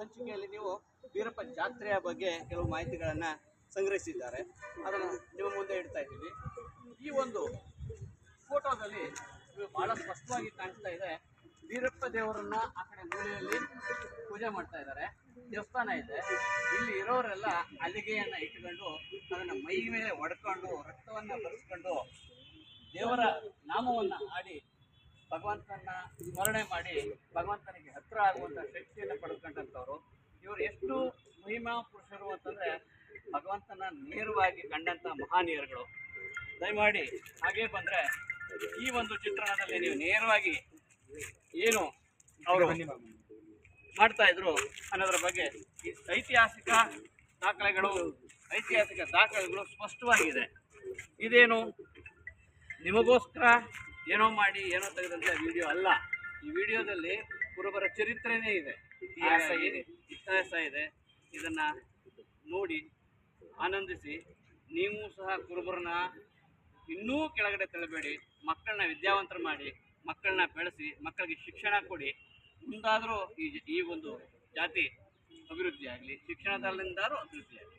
ಸಂಚಿಕೆಯಲ್ಲಿ ನೀವು ವೀರಪ್ಪ ಜಾತ್ರೆಯ ಬಗ್ಗೆ ಕೆಲವು ಮಾಹಿತಿಗಳನ್ನು ಸಂಗ್ರಹಿಸಿದ್ದಾರೆ. ಅದನ್ನು ನಿಮ್ಮ ಮುಂದೆ ಇಡ್ತಾ ಇದ್ದೀವಿ. ಈ ಒಂದು ಫೋಟೋದಲ್ಲಿ ಬಹಳ ಸ್ಪಷ್ಟವಾಗಿ ಕಾಣಿಸ್ತಾ ಇದೆ. ವೀರಪ್ಪ ದೇವರನ್ನ ಆ ಕಡೆ ಮೂಲೆಯಲ್ಲಿ ಪೂಜೆ ಮಾಡ್ತಾ ಇದ್ದಾರೆ. ದೇವಸ್ಥಾನ ಇದೆ. ಇಲ್ಲಿ ಇರೋರೆಲ್ಲ ಅಲ್ಲಿಗೆಯನ್ನ ಇಟ್ಕೊಂಡು ಅದನ್ನ ಮೈ ಮೇಲೆ ಒಡ್ಕೊಂಡು ರಕ್ತವನ್ನ ಬರೆಸ್ಕೊಂಡು ದೇವರ ನಾಮವನ್ನ ಹಾಡಿ ಭಗವಂತನ ಸ್ಮರಣೆ ಮಾಡಿ ಭಗವಂತನಿಗೆ ಹತ್ರ ಆಗುವಂತ ಶಕ್ತಿಯನ್ನು ಪಡೆದುಕೊಂಡಂಥವ್ರು ಇವರು ಎಷ್ಟು ಮಹಿಮಾ ಪುರುಷರು ಅಂತಂದ್ರೆ ಭಗವಂತನ ನೇರವಾಗಿ ಕಂಡಂತ ಮಹಾನೀಯರುಗಳು. ದಯಮಾಡಿ ಹಾಗೆ ಬಂದ್ರೆ ಈ ಒಂದು ಚಿತ್ರಣದಲ್ಲಿ ನೀವು ನೇರವಾಗಿ ಏನು ಅವರು ಮಾಡ್ತಾ ಇದ್ರು ಅನ್ನೋದ್ರ ಬಗ್ಗೆ ಐತಿಹಾಸಿಕ ದಾಖಲೆಗಳು ಐತಿಹಾಸಿಕ ದಾಖಲೆಗಳು ಸ್ಪಷ್ಟವಾಗಿದೆ. ಇದೇನು? ನಿಮಗೋಸ್ಕರ? ಏನೋ ಮಾಡಿ ಏನೋ ತೆಗೆದಂತ ವಿಡಿಯೋ ಅಲ್ಲ. ಈ ವಿಡಿಯೋದಲ್ಲಿ ಕುರುಬರ ಚರಿತ್ರೆನೇ ಇದೆ ಇತಿಹಾಸ ಇದೆ ಇತಿಹಾಸ ಇದೆ. ಇದನ್ನ ನೋಡಿ ಆನಂದಿಸಿ. ನೀವು ಸಹ ಕುರುಬರನ್ನ ಇನ್ನೂ ಕೆಳಗಡೆ ತಳ್ಳಬೇಡಿ. ಮಕ್ಕಳನ್ನ ವಿದ್ಯಾವಂತರ ಮಾಡಿ ಮಕ್ಕಳನ್ನ ಬೆಳೆಸಿ ಮಕ್ಕಳಿಗೆ ಶಿಕ್ಷಣ ಕೊಡಿ. ಮುಂದಾದರೂ ಈ ಜ- ಈ ಒಂದು ಜಾತಿ ಅಭಿವೃದ್ಧಿಯಾಗಲಿ ಶಿಕ್ಷಣದಲ್ಲಿಂದಾದ್ರೂ ಅಭಿವೃದ್ಧಿ ಆಗಲಿ